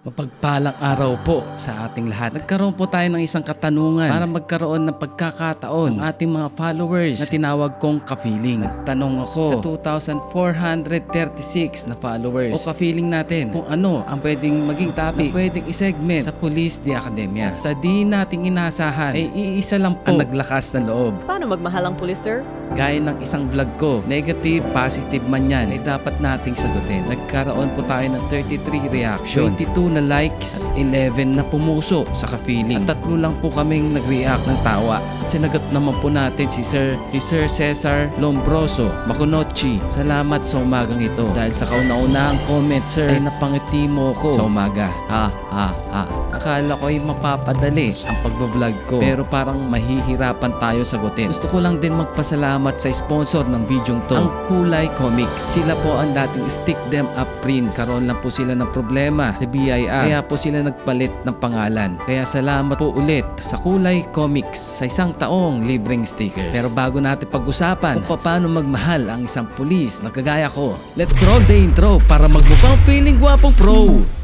Mapagpalang araw po sa ating lahat. Nagkaroon po tayo ng isang katanungan para magkaroon ng pagkakataon ang ating mga followers na tinawag kong ka-feeling. Nagtanong ako sa 2,436 na followers o ka-feeling natin kung ano ang pwedeng maging topic na pwedeng isegment sa Police de Academia. At sa di nating inasahan ay iisa lang po ang naglakas ng loob. Paano magmahal ang pulis, sir? Gaya ng isang vlog ko, negative, positive man yan, ay dapat nating sagutin. Nagkaroon po tayo ng 33 reaction, 22 na likes, at 11 na pumuso sa ka-feeling. At tatlo lang po kaming nag-react ng tawa. At sinagot naman po natin si Sir, si Sir Cesar Lombroso, Makunochi. Salamat sa umagang ito. Dahil sa kauna-unahang comment, Sir, ay napangiti mo ko sa umaga. Ha, ha, ha. Akala ko ay mapapadali ang pag-vlog ko. Pero parang mahihirapan tayo sagutin. Gusto ko lang din magpasalamat sa sponsor ng video to, ang Kulay Comics. Sila po ang dating Stick Them Up Prince. Karoon lang po sila ng problema sa BIR. Kaya po sila nagpalit ng pangalan. Kaya salamat po ulit sa Kulay Comics sa isang taong libreng stickers. Pero bago natin pag-usapan kung paano magmahal ang isang pulis na kagaya ko, let's roll the intro para magmukhang feeling gwapong pro.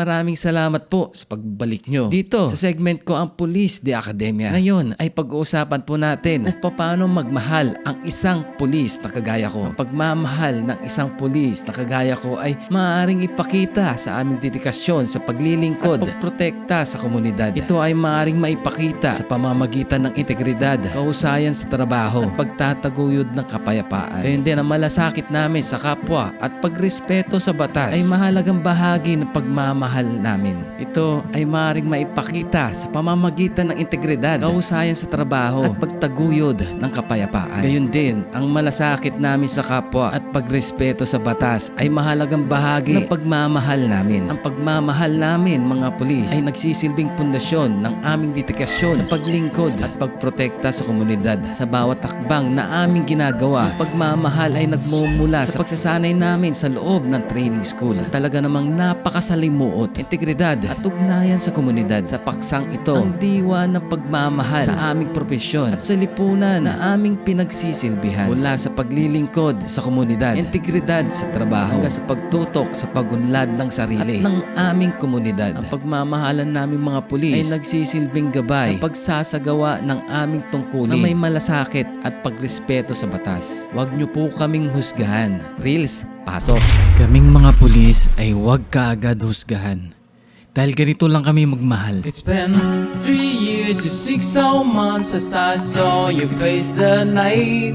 Maraming salamat po sa pagbalik nyo dito sa segment ko ang Police de Academia. Ngayon ay pag-uusapan po natin kung paano magmahal ang isang pulis na kagaya ko. Ang pagmamahal ng isang pulis na kagaya ko ay maaaring ipakita sa aming dedikasyon sa paglilingkod at pagprotekta sa komunidad. Ito ay maaaring maipakita sa pamamagitan ng integridad, kahusayan sa trabaho at pagtataguyod ng kapayapaan. Kaya din ang malasakit namin sa kapwa at pagrespeto sa batas ay mahalagang bahagi ng pagmamahal namin. Ito ay maaaring maipakita sa pamamagitan ng integridad, kahusayan sa trabaho at pagtaguyod ng kapayapaan. Gayun din, ang malasakit namin sa kapwa at pagrespeto sa batas ay mahalagang bahagi ng pagmamahal namin. Ang pagmamahal namin mga pulis ay nagsisilbing pundasyon ng aming dedikasyon sa paglingkod at pagprotekta sa komunidad. Sa bawat takbang na aming ginagawa, ang pagmamahal ay nagmumula sa pagsasanay namin sa loob ng training school. Talaga namang napakasalimuot, integridad. At ugnayan sa komunidad. Sa paksang ito, ang diwa ng pagmamahal. Sa aming profesyon at sa lipunan na aming pinagsisilbihan. Mula sa paglilingkod sa komunidad, integridad sa trabaho, hanggang sa pagtutok sa pagunlad ng sarili. At ng aming komunidad. Ang pagmamahalan naming mga pulis ay nagsisilbing gabay sa pagsasagawa ng aming tungkulin na may malasakit at pagrespeto sa batas. Huwag niyo po kaming husgahan. Reels, pasok. Kaming mga pulis ay huwag kaagad husgahan. Dahil ganito lang kami magmahal. It's been three years to six whole months since I saw you face the night.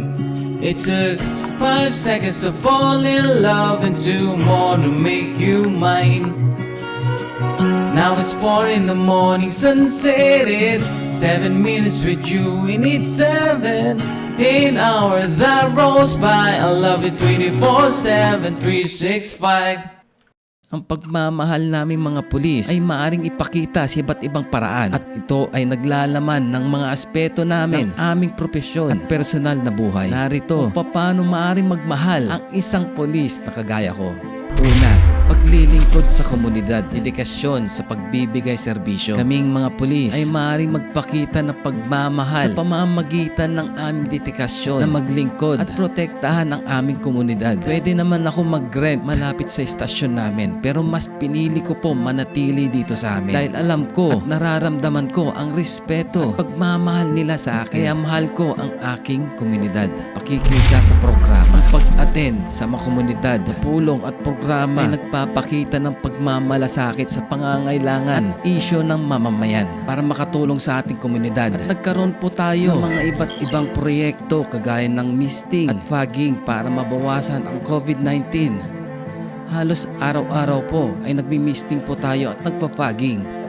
It took five seconds to fall in love and two more to make you mine. Now it's four in the morning, sunset it. Seven minutes with you, we need seven. Eight hour that rolls by. I love it 24 7, 365. Ang pagmamahal naming mga pulis ay maaring ipakita sa iba't ibang paraan at ito ay naglalaman ng mga aspeto namin ng aming propesyon at personal na buhay. Narito kung paano maaring magmahal ang isang pulis na kagaya ko. Una, paglilingkod sa komunidad, dedikasyon sa pagbibigay serbisyo. Kaming mga pulis ay maaaring magpakita ng pagmamahal sa pamamagitan ng aming dedikasyon na maglingkod at protektahan ang aming komunidad. Pwede naman ako mag-rent malapit sa istasyon namin pero mas pinili ko po manatili dito sa amin dahil alam ko at nararamdaman ko ang respeto at pagmamahal nila sa akin. Kaya mahal ko ang aking komunidad. Pakikisa sa programa, pag-attend sa mga komunidad, pulong at programa ay nagpapakita ng pagmamalasakit sa pangangailangan at isyo ng mamamayan para makatulong sa ating komunidad. At nagkaroon po tayo ng mga iba't ibang proyekto kagaya ng misting at fogging para mabawasan ang COVID-19. Halos araw-araw po ay nagmi-misting po tayo at nagpa-fogging.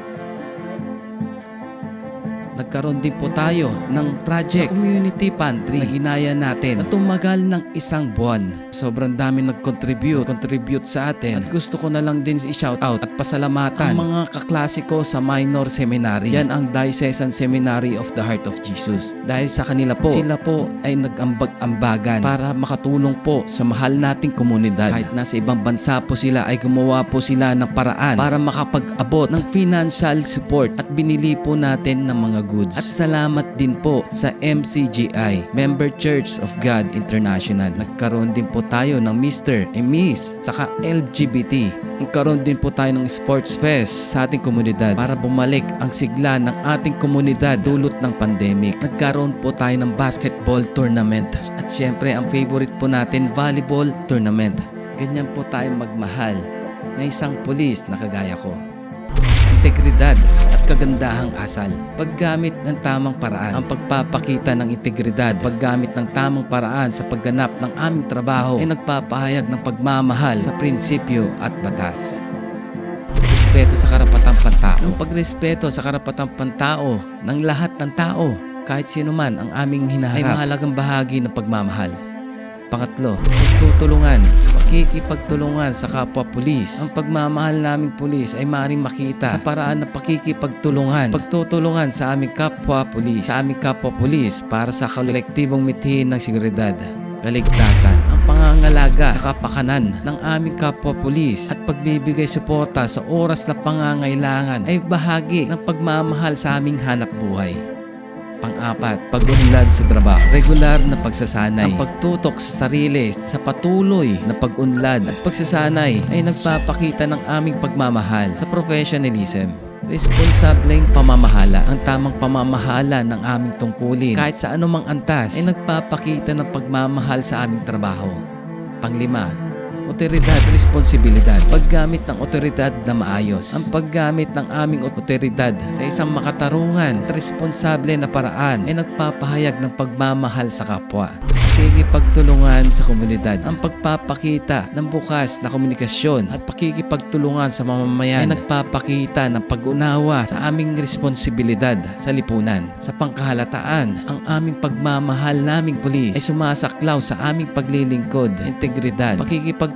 Nagkaroon din po tayo ng project sa community pantry na ginaya natin na tumagal ng isang buwan. Sobrang dami nag-contribute, contribute sa atin. At gusto ko na lang din i-shout out at pasalamatan ang mga kaklasiko sa minor seminary. Yan ang Diocesan Seminary of the Heart of Jesus. Dahil sa kanila po, sila po ay nag-ambag-ambagan para makatulong po sa mahal nating komunidad. Kahit nasa ibang bansa po sila ay gumawa po sila ng paraan para makapag-abot ng financial support at binili po natin ng mga goods. At salamat din po sa MCGI, Member Church of God International. Nagkaroon din po tayo ng Mr. and Miss, saka LGBT. Nagkaroon din po tayo ng sports fest sa ating komunidad para bumalik ang sigla ng ating komunidad dulot ng pandemic. Nagkaroon po tayo ng basketball tournament at syempre ang favorite po natin volleyball tournament. Ganyan po tayo magmahal na isang pulis na kagaya ko integridad kagandahang asal. Paggamit ng tamang paraan, ang pagpapakita ng integridad, paggamit ng tamang paraan sa pagganap ng aming trabaho ay nagpapahayag ng pagmamahal sa prinsipyo at batas. Respeto sa karapatang pantao. Ang pagrespeto sa karapatang pantao ng lahat ng tao, kahit sino man ang aming hinaharap, ay mahalagang bahagi ng pagmamahal. Pangatlo, pagtutulungan, pakikipagtulungan sa kapwa pulis. Ang pagmamahal naming pulis ay maaaring makita sa paraan ng pakikipagtulungan, pagtutulungan sa aming kapwa pulis, sa aming kapwa pulis para sa kolektibong mithiin ng seguridad kaligtasan, ang pangangalaga sa kapakanan ng aming kapwa pulis at pagbibigay suporta sa oras na pangangailangan ay bahagi ng pagmamahal sa aming hanap buhay. Pang-apat, pag-unlad sa trabaho. Regular na pagsasanay. Ang pagtutok sa sarili sa patuloy na pag-unlad at pagsasanay ay nagpapakita ng aming pagmamahal sa professionalism. Responsableng pamamahala. Ang tamang pamamahala ng aming tungkulin kahit sa anumang antas ay nagpapakita ng pagmamahal sa aming trabaho. Panglima, otoridad, responsibilidad. Paggamit ng otoridad na maayos. Ang paggamit ng aming otoridad sa isang makatarungan at responsable na paraan ay nagpapahayag ng pagmamahal sa kapwa. Pakikipagtulungan sa komunidad. Ang pagpapakita ng bukas na komunikasyon at pakikipagtulungan sa mamamayan ay nagpapakita ng pag-unawa sa aming responsibilidad sa lipunan. Sa pangkahalataan, ang aming pagmamahal naming pulis ay sumasaklaw sa aming paglilingkod, integridad,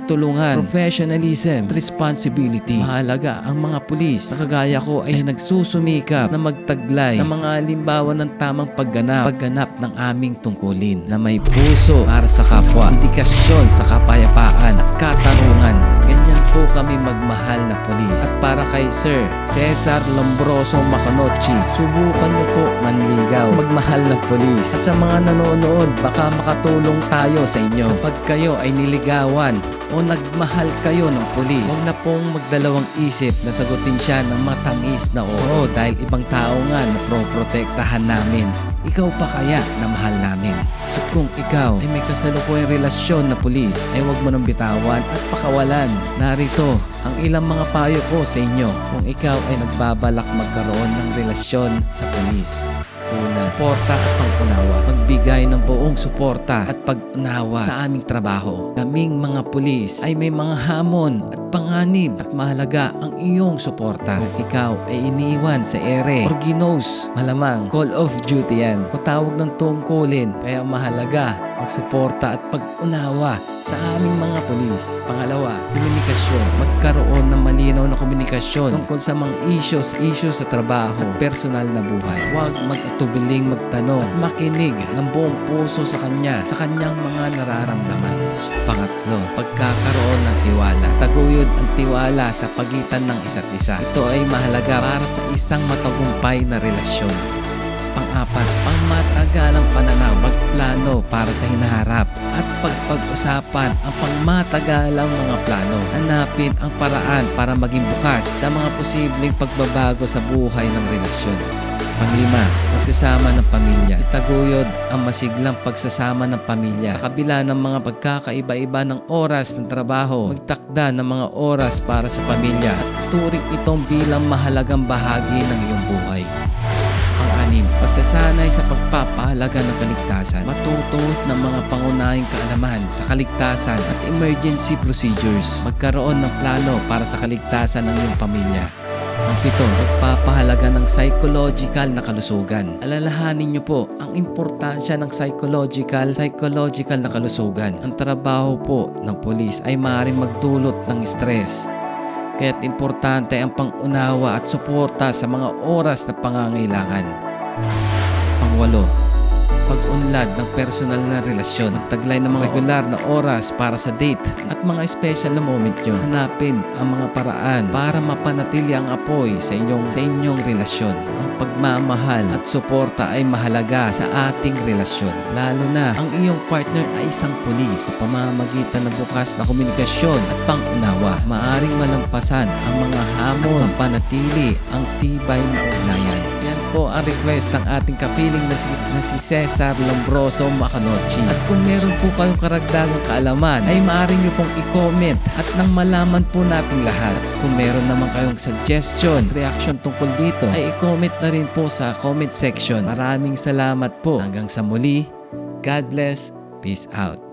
pakikipagtulungan, professionalism, responsibility. Mahalaga ang mga pulis na kagaya ko ay nagsusumikap na magtaglay ng mga halimbawa ng tamang pagganap, pagganap ng aming tungkulin na may puso para sa kapwa, dedikasyon sa kapayapaan at katarungan. Ganyan po kami magmahal na pulis. At para kay Sir Cesar Lombroso Macanochi, subukan niyo po manligaw, magmahal na pulis. At sa mga nanonood, baka makatulong tayo sa inyo. Kapag kayo ay niligawan o nagmahal kayo ng pulis, huwag na pong magdalawang isip na sagutin siya ng matamis na oo dahil ibang tao nga na pro-protektahan namin. Ikaw pa kaya na mahal namin? At kung ikaw ay may kasalukuyang relasyon na pulis, ay huwag mo nang bitawan at pakawalan. Narito ang ilang mga payo ko sa inyo kung ikaw ay nagbabalak magkaroon ng relasyon sa pulis. Una, suporta at pang-unawa. Magbigay ng buong suporta at pag-unawa sa aming trabaho. Kaming mga pulis ay may mga hamon at panganib at mahalaga ang iyong suporta. Kung ikaw ay iniwan sa ere or ginos, malamang call of duty yan o tawag ng tungkulin. Kaya mahalaga ang suporta at pag-unawa sa aming mga pulis. Pangalawa, komunikasyon. Magkaroon ng malinaw na komunikasyon tungkol sa mga issues, issues sa trabaho at personal na buhay. Huwag mag-atubiling magtanong at makinig ng buong puso sa kanya, sa kanyang mga nararamdaman. Pangatlo, pagkakaroon ng tiwala. Taguyod ang tiwala sa pagitan ng isa't isa. Ito ay mahalaga para sa isang matagumpay na relasyon. Pang-apat, pangmatagalang pananaw, magplano para sa hinaharap at pagpag-usapan ang pangmatagalang mga plano. Hanapin ang paraan para maging bukas sa mga posibleng pagbabago sa buhay ng relasyon. Panglima, pagsasama ng pamilya. Itaguyod ang masiglang pagsasama ng pamilya. Sa kabila ng mga pagkakaiba-iba ng oras ng trabaho, magtakda ng mga oras para sa pamilya at turing itong bilang mahalagang bahagi ng iyong buhay. Pagsasanay sa pagpapahalaga ng kaligtasan. Matutuot ng mga pangunahing kaalaman sa kaligtasan at emergency procedures. Magkaroon ng plano para sa kaligtasan ng iyong pamilya. Pito, pagpapahalaga ng psychological na kalusugan. Alalahanin niyo po ang importansya ng psychological, psychological na kalusugan. Ang trabaho po ng polis ay maaaring magdulot ng stress. Kaya't importante ang pangunawa at suporta sa mga oras na pangangailangan. Pangwalo, pag-unlad ng personal na relasyon. Taglay ng mga regular na oras para sa date at mga special na moment nyo. Hanapin ang mga paraan para mapanatili ang apoy sa inyong, sa inyong relasyon. Ang pagmamahal at suporta ay mahalaga sa ating relasyon. Lalo na ang iyong partner ay isang pulis. Pamamagitan ng bukas na komunikasyon at pangunawa, maaring malampasan ang mga hamon, panatili ang tibay na ugnayan. Po ang request ng ating kapiling na si, na si Cesar Lombroso Macanochi. At kung meron po kayong karagdagang kaalaman, ay maaari nyo pong i-comment at nang malaman po natin lahat. At kung meron naman kayong suggestion, reaction tungkol dito, ay i-comment na rin po sa comment section. Maraming salamat po. Hanggang sa muli, God bless, peace out.